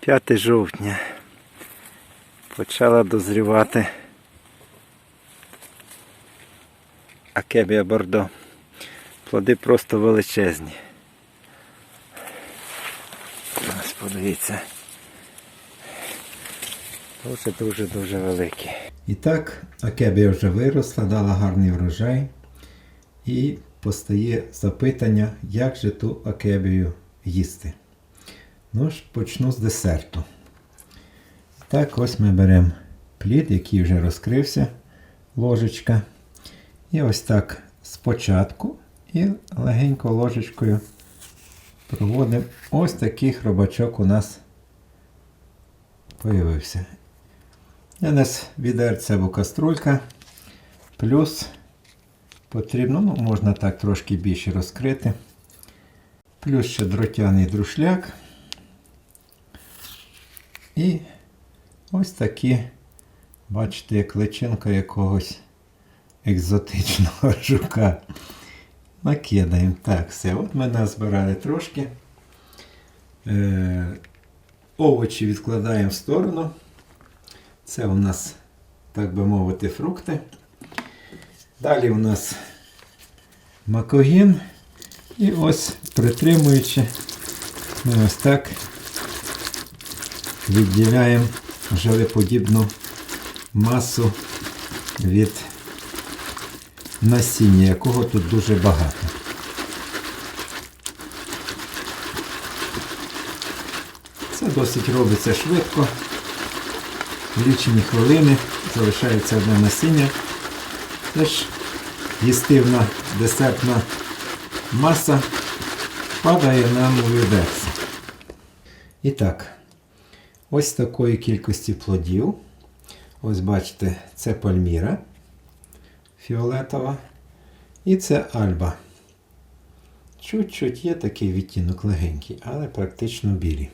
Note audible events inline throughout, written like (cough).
5 жовтня. Почала дозрівати акебія бордо. Плоди просто величезні. Ось подивіться. Дуже дуже дуже великі. І так, акебія вже виросла, дала гарний врожай. І постає запитання, як же ту акебію їсти. Ну почну з десерту. Так, ось ми беремо плід, який вже розкрився, ложечка. І ось так спочатку і легенько ложечкою проводимо. Ось такий хробачок у нас появився. Я нас відерце або каструлька. Плюс потрібно, ну, можна так трошки більше розкрити. Плюс ще дротяний друшляк. І ось такі, бачите, як личинка якогось екзотичного (laughs) жука. Накидаємо. Так, все. От ми назбирали трошки. Е, овочі відкладаємо в сторону. Це у нас, так би мовити, фрукти. Далі у нас макогін. І ось притримуючи, ми ось так відділяємо желеподібну масу від насіння, якого тут дуже багато. Це досить робиться швидко. В лічені хвилини залишається одне насіння. Теж їстивна десертна маса падає нам у відерце. І так, ось такої кількості плодів. Ось бачите, це пальміра фіолетова. І це альба. Чуть-чуть є такий відтінок легенький, але практично білі.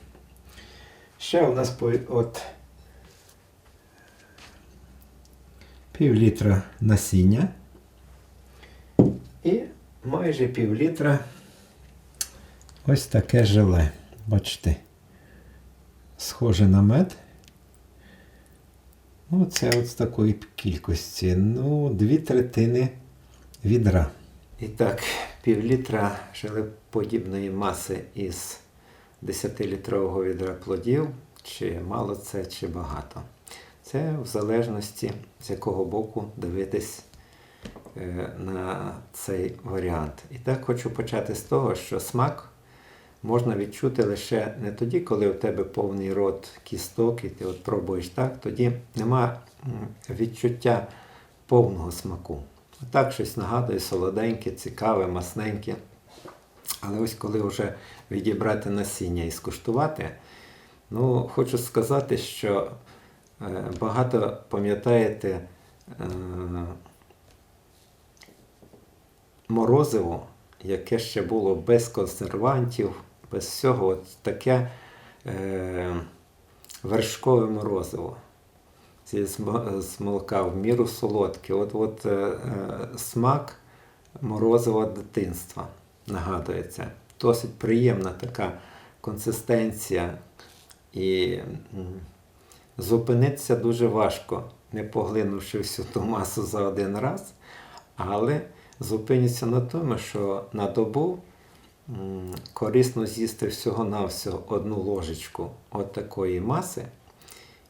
Ще у нас от пів літра насіння і майже пів літра ось таке желе. Бачите, схоже на мед. Ну, це от з такої кількості. Ну, дві третини відра. І так, пів літра желеподібної маси із 10-літрового відра плодів. Чи мало це, чи багато. Це в залежності, з якого боку дивитись е, на цей варіант. І так хочу почати з того, що смак можна відчути лише не тоді, коли у тебе повний рот кісток, і ти от пробуєш так, тоді нема відчуття повного смаку. Так щось нагадує солоденьке, цікаве, масненьке. Але ось коли вже відібрати насіння і скуштувати, ну, хочу сказати, що е, багато пам'ятаєте е, морозиво, яке ще було без консервантів, без всього, от таке е, вершкове морозиво. Зі з молока в міру солодке. От, от е, е, смак морозива дитинства нагадується. Досить приємна така консистенція. І зупинитися дуже важко, не поглинувши всю ту масу за один раз. Але зупиніться на тому, що на добу корисно з'їсти всього-навсього одну ложечку от такої маси,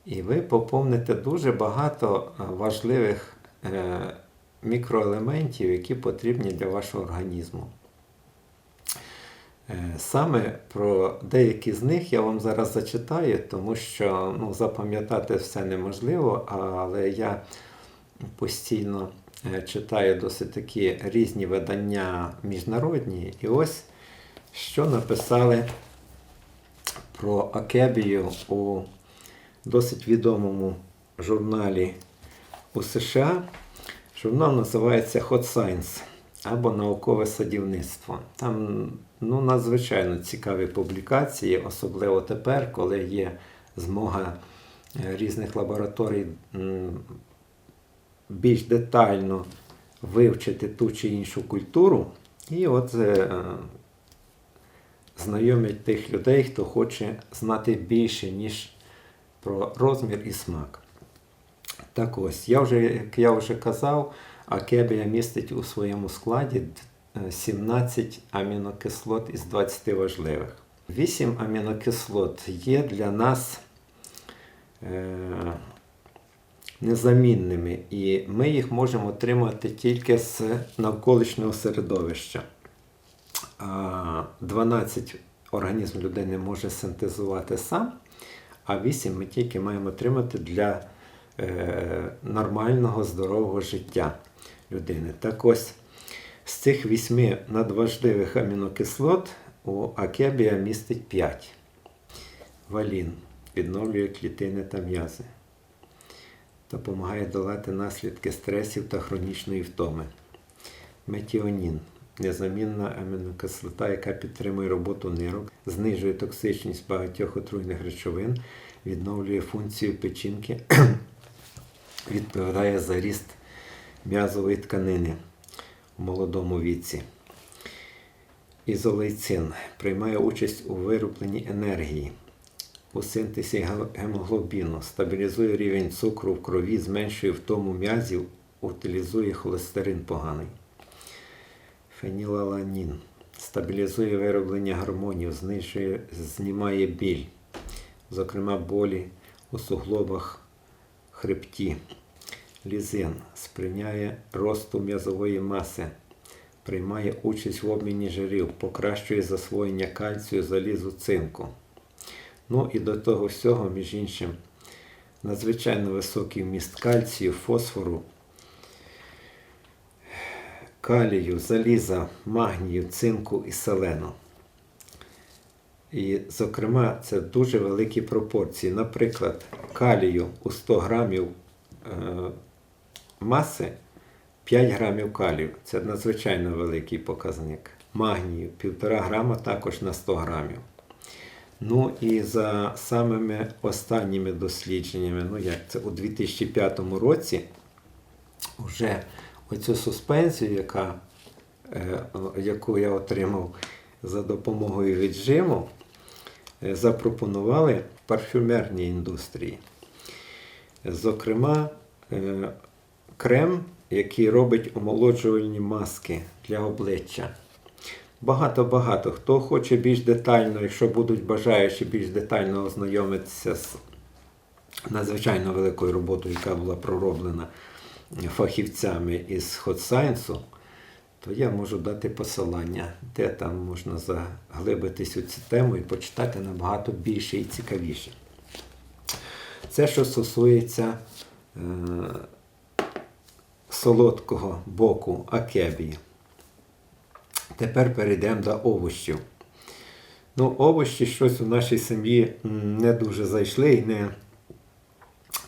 і ви поповните дуже багато е, важливих е, мікроелементів, які потрібні для вашого організму. Е, Саме про деякі з них я вам зараз зачитаю, тому що ну, запам'ятати все неможливо, але я постійно читаю досить такі різні видання міжнародні. І ось що написали про Акебію у досить відомому журналі у США. Журнал називається Hot Science або Наукове садівництво. Там ну, надзвичайно цікаві публікації, особливо тепер, коли є змога е, різних лабораторій більш детально вивчити ту чи іншу культуру. І от е, знайомить тих людей, хто хоче знати більше, ніж про розмір і смак. Так ось, я вже, як я вже казав, акебія містить у своєму складі е, 17 амінокислот із 20 важливих. 8 амінокислот є для нас е, незамінними, і ми їх можемо отримати тільки з навколишнього середовища. 12 організм людини може синтезувати сам, а 8 ми тільки маємо отримати для е, нормального здорового життя людини. Так ось з цих 8 надважливих амінокислот у акебія містить 5. Валін відновлює клітини та м'язи. Допомагає долати наслідки стресів та хронічної втоми. Метіонін незамінна амінокислота, яка підтримує роботу нирок, знижує токсичність багатьох отруйних речовин, відновлює функцію печінки, (clears throat) відповідає за ріст м'язової тканини у молодому віці. Ізолейцин приймає участь у виробленні енергії, у синтезі гемоглобіну, стабілізує рівень цукру в крові, зменшує втому м'язів, утилізує холестерин поганий. Фенілаланін стабілізує вироблення гормонів, знижує, знімає біль, зокрема болі у суглобах хребті. Лізин сприяє росту м'язової маси, приймає участь в обміні жирів, покращує засвоєння кальцію, залізу, цинку. Ну і до того всього, між іншим, надзвичайно високий вміст кальцію, фосфору, калію, заліза, магнію, цинку і селену. І, зокрема, це дуже великі пропорції. Наприклад, калію у 100 грамів е, маси 5 грамів калію. Це надзвичайно великий показник. Магнію 1,5 грама також на 100 грамів. Ну і за самими останніми дослідженнями, ну як це у 2005 році, вже оцю суспензію, яка, е, яку я отримав за допомогою віджиму, е, запропонували парфюмерній індустрії. Зокрема, е, крем, який робить омолоджувальні маски для обличчя. Багато-багато. Хто хоче більш детально, якщо будуть бажаючі більш детально ознайомитися з надзвичайно великою роботою, яка була пророблена фахівцями із Hot Science, то я можу дати посилання, де там можна заглибитись у цю тему і почитати набагато більше і цікавіше. Це, що стосується е, солодкого боку акебії. Тепер перейдемо до овощів. Ну, овощі щось у нашій сім'ї не дуже зайшли і не,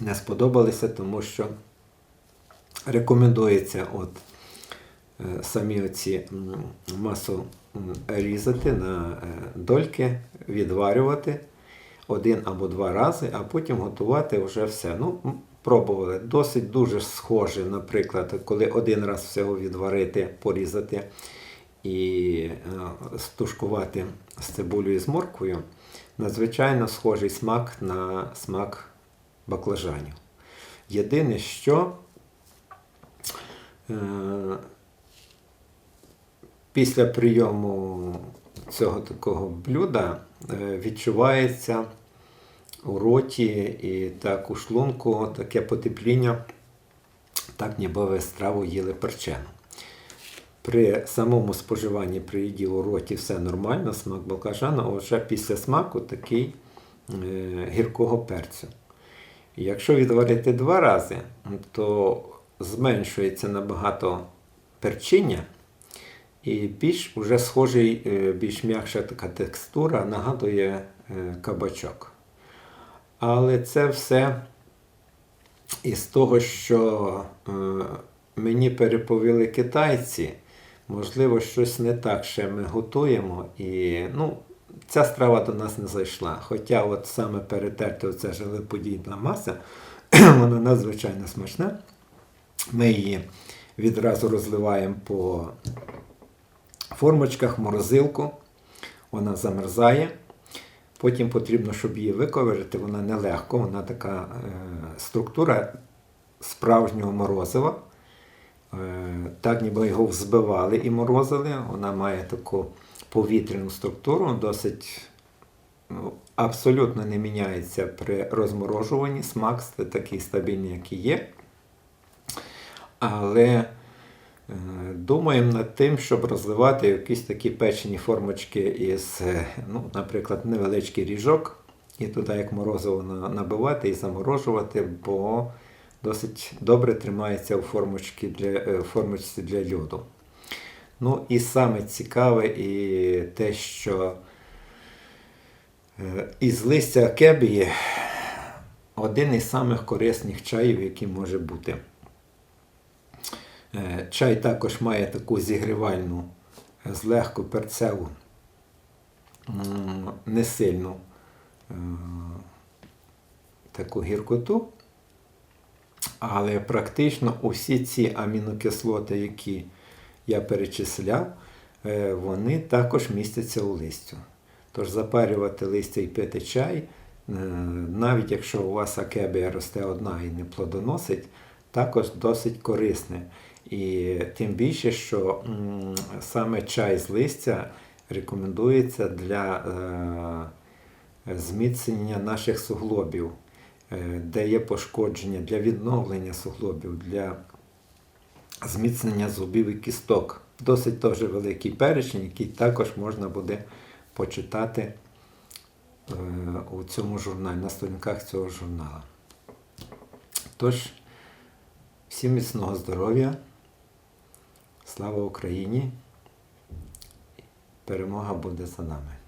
не сподобалися, тому що рекомендується от, е, самі оці масу різати на е, дольки, відварювати один або два рази, а потім готувати вже все. Ну, пробували. Досить дуже схоже, наприклад, коли один раз всього відварити, порізати і е, стушкувати з цибулею з морквою, надзвичайно схожий смак на смак баклажанів. Єдине, що е, після прийому цього такого блюда е, відчувається у роті і так у шлунку таке потепління, так ніби ви страву їли перчену. При самому споживанні при їді у роті все нормально, смак баклажана, а вже після смаку такий е, гіркого перцю. Якщо відварити два рази, то зменшується набагато перчиння, і більш уже схожий, е, більш м'якша така текстура нагадує е, кабачок. Але це все із того, що мені переповіли китайці, можливо, щось не так ще ми готуємо. І ну, ця страва до нас не зайшла. Хоча от саме перетерти оця желеподібна маса, (clears throat) вона надзвичайно смачна. Ми її відразу розливаємо по формочках, морозилку. вона замерзає. Потім потрібно, щоб її виковирити, вона нелегко, вона така е, структура справжнього морозива. Е, так ніби його взбивали і морозили. Вона має таку повітряну структуру, досить ну, абсолютно не міняється при розморожуванні. Смак такий стабільний, як і є. Але е, думаємо над тим, щоб розливати якісь такі печені формочки із, е, ну, наприклад, невеличкий ріжок, і туди як морозиво набивати і заморожувати, бо досить добре тримається у формочці для, е, формочці для льоду. Ну і саме цікаве і те, що е, із листя акебії один із самих корисних чаїв, який може бути. Е, Чай також має таку зігрівальну, злегку перцеву, не сильну таку гіркоту. Але практично усі ці амінокислоти, які я перечисляв, е, вони також містяться у листю. Тож запарювати листя і пити чай, е, навіть якщо у вас акебія росте одна і не плодоносить, також досить корисне. І тим більше, що саме чай з листя рекомендується для е, зміцнення наших суглобів, де є пошкодження, для відновлення суглобів, для зміцнення зубів і кісток. Досить теж великий перечень, який також можна буде почитати е, у цьому журналі, на сторінках цього журналу. Тож, всім міцного здоров'я, слава Україні! Перемога буде за нами.